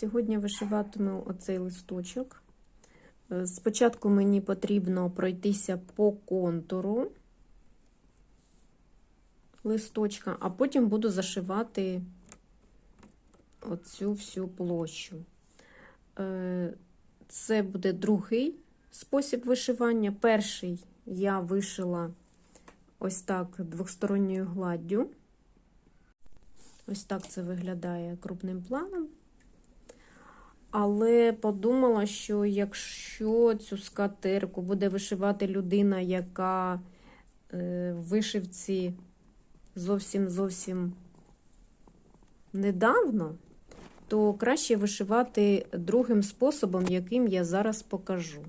Сьогодні вишиватиму оцей листочок. Е, Спочатку мені потрібно пройтися по контуру листочка, а потім буду зашивати оцю всю площу. Е, Це буде другий спосіб вишивання. Перший я вишила ось так двосторонньою гладдю. Ось так це виглядає крупним планом. Але подумала, що якщо цю скатерку буде вишивати людина, яка е, в вишивці зовсім зовсім недавно, то краще вишивати другим способом, яким я зараз покажу.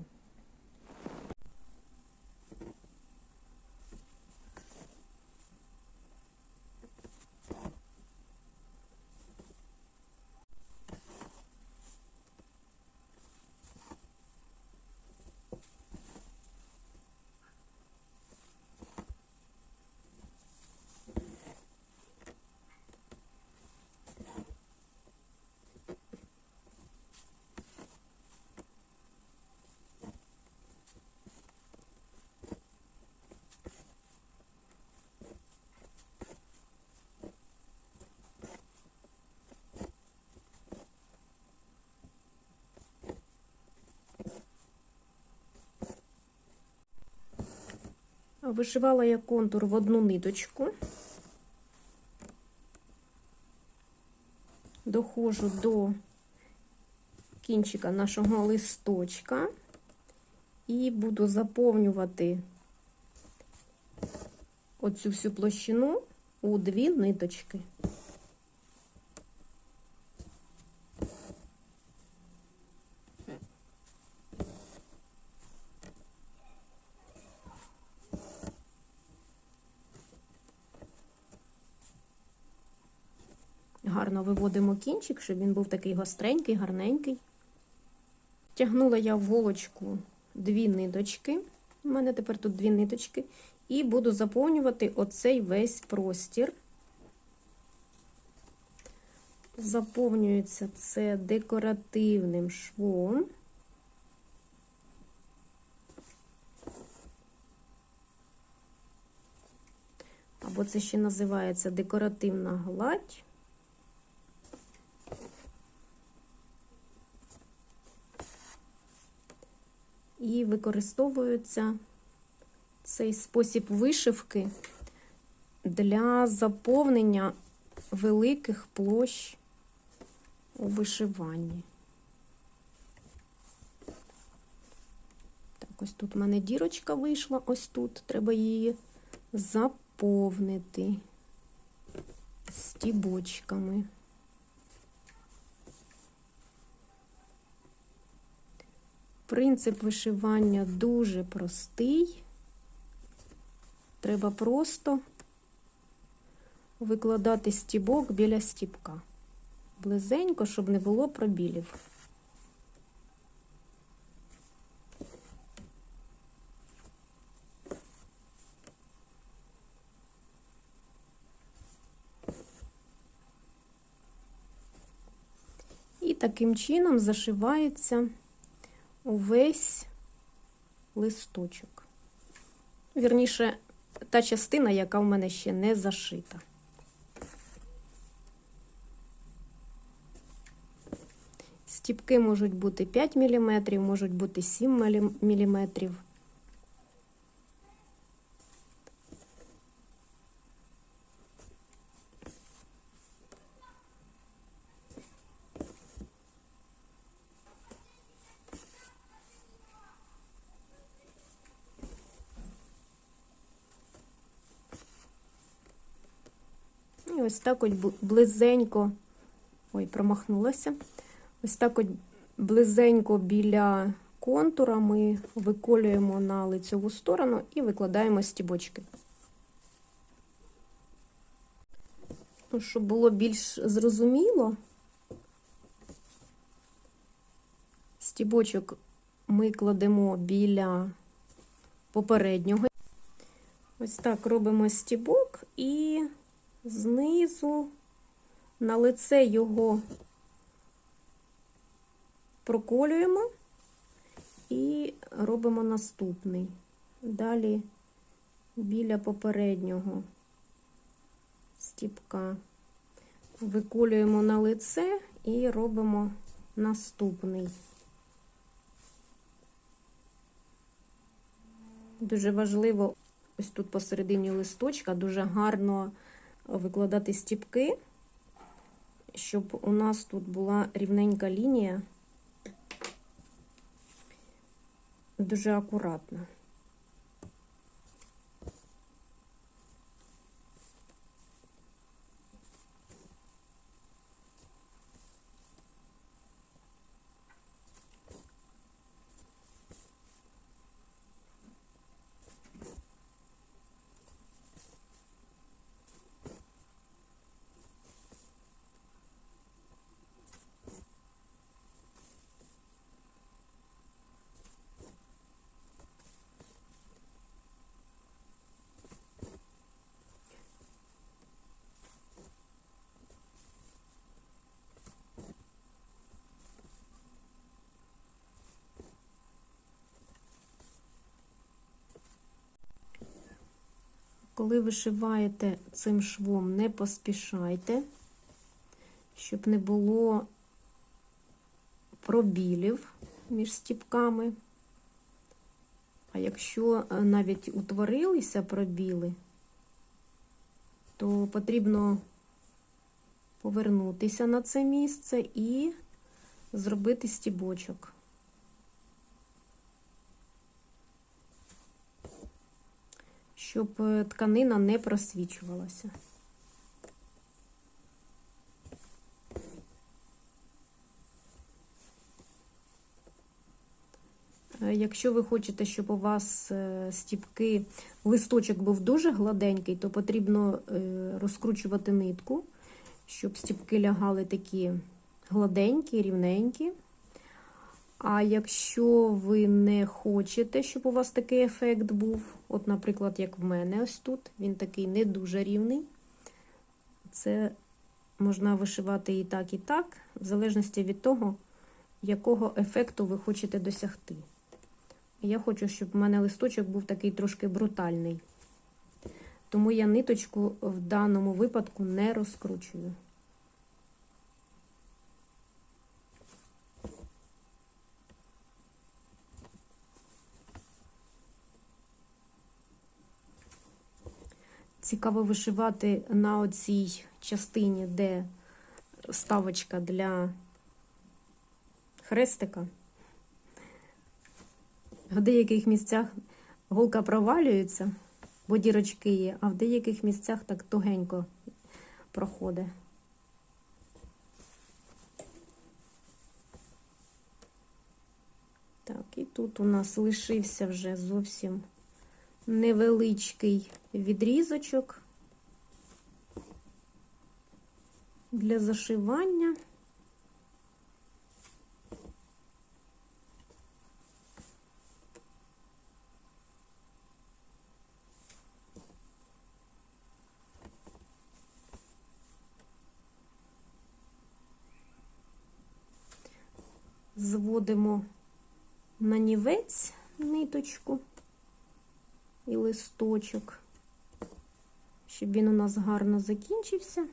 Вишивала я контур в одну ниточку. Доходжу до кінчика нашого листочка і буду заповнювати оцю всю площину у дві ниточки. Гарно виводимо кінчик, щоб він був такий гостренький, гарненький. Тягнула я в голочку дві ниточки. У мене тепер тут дві ниточки. І буду заповнювати оцей весь простір. Заповнюється це декоративним швом. Або це ще називається декоративна гладь. І використовується цей спосіб вишивки для заповнення великих площ у вишиванні. Так, ось тут в мене дірочка вийшла, ось тут. Треба її заповнити стібочками. Принцип вишивання дуже простий. Треба просто викладати стібок біля стібка. Близенько, щоб не було пробілів. І таким чином зашивається увесь листочок. Вірніше, та частина, яка в мене ще не зашита. Стіпки можуть бути 5 мм, можуть бути 7 мм. І ось так от близенько, ой, промахнулася. Ось так от близенько біля контура ми виколюємо на лицеву сторону і викладаємо стібочки. Ну, щоб було більш зрозуміло, стібочок ми кладемо біля попереднього. Ось так робимо стібок і знизу на лице його проколюємо і робимо наступний. Далі біля попереднього стіпка виколюємо на лице і робимо наступний. Дуже важливо ось тут посередині листочка дуже гарно викладати стіпки, щоб у нас тут була рівненька лінія, дуже акуратно. Коли вишиваєте цим швом, не поспішайте, щоб не було пробілів між стіпками. А якщо е, навіть утворилися пробіли, то потрібно повернутися на це місце і зробити стібочок. Щоб е, тканина не просвічувалася. Е, якщо ви хочете, щоб у вас е, стіпки, листочок був дуже гладенький, то потрібно розкручувати нитку, щоб стіпки лягали такі гладенькі, рівненькі. А якщо ви не хочете, щоб у вас такий ефект був, от, наприклад, як в мене ось тут, він такий не дуже рівний, це можна вишивати і так, і так, в залежності від того, якого ефекту ви хочете досягти. Я хочу, щоб в мене листочок був такий трошки брутальний. Тому я ниточку в даному випадку не розкручую. Цікаво вишивати на оцій частині, де ставочка для хрестика. В деяких місцях голка провалюється, бо дірочки є, а в деяких місцях так тугенько проходить. Так, і тут у нас лишився вже зовсім невеличкий відрізочок для зашивання. Зводимо на нівець ниточку і листочок, щоб він у нас гарно закінчився.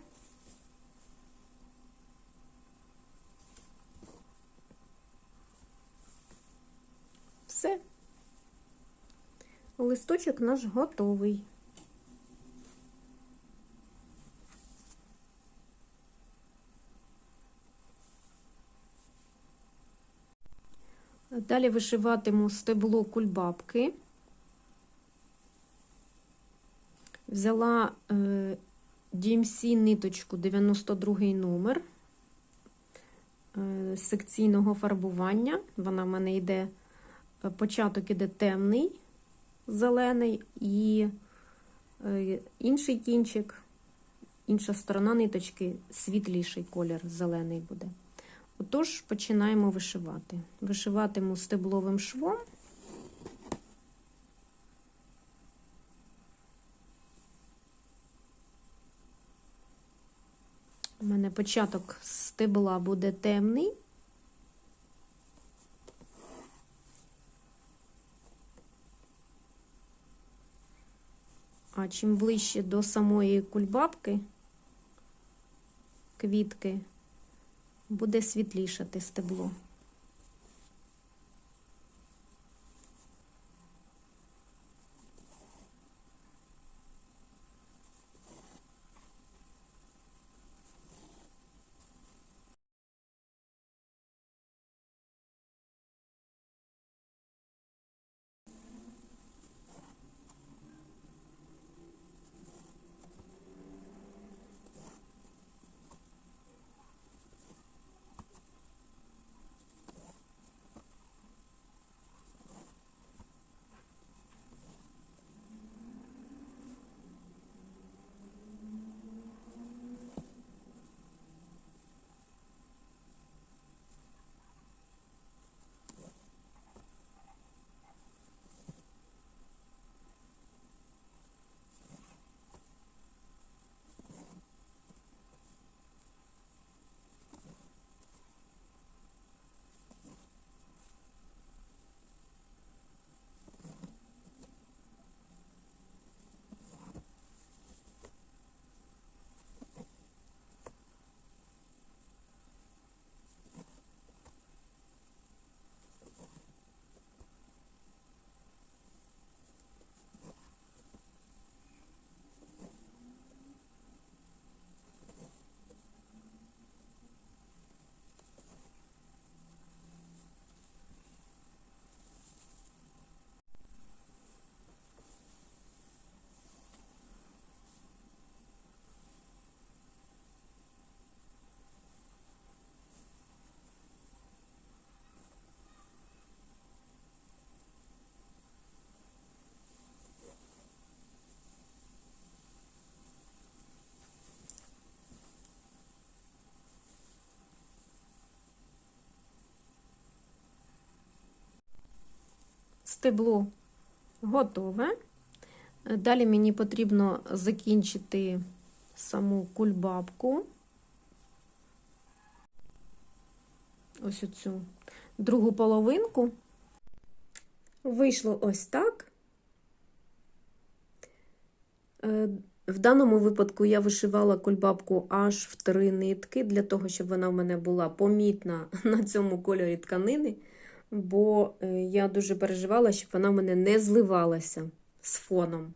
Все. Листочок наш готовий. Далі вишиватиму стебло кульбабки. Взяла е, DMC ниточку 92 номер е, секційного фарбування. Вона в мене йде, е, початок іде темний, зелений, і інший кінчик, інша сторона ниточки, світліший колір зелений буде. Отож, починаємо вишивати. Вишиватиму стебловим швом. мене початок стебла буде темний. А чим ближче до самої кульбабки квітки буде світлішати стебло. Стебло готове. Далі мені потрібно закінчити саму кульбабку. Ось оцю другу половинку. Вийшло ось так. Е, В даному випадку я вишивала кульбабку аж в три нитки, для того, щоб вона в мене була помітна на цьому кольорі тканини, бо е, я дуже переживала, щоб вона в мене не зливалася з фоном.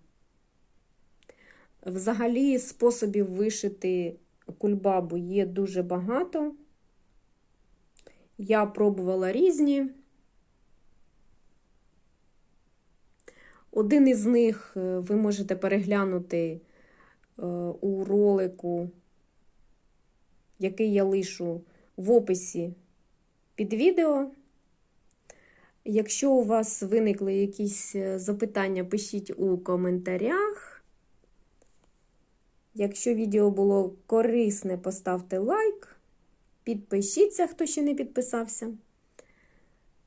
Взагалі, способів вишити кульбабу є дуже багато. Я пробувала різні. Один із них е, ви можете переглянути е, у ролику, який я лишу в описі під відео. Якщо у вас виникли якісь е, запитання, пишіть у коментарях. Якщо відео було корисне, поставте лайк. Підпишіться, хто ще не підписався.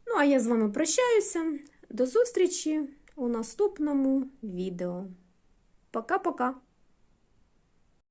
Ну, а я з вами прощаюся. До зустрічі у наступному відео. Пока-пока!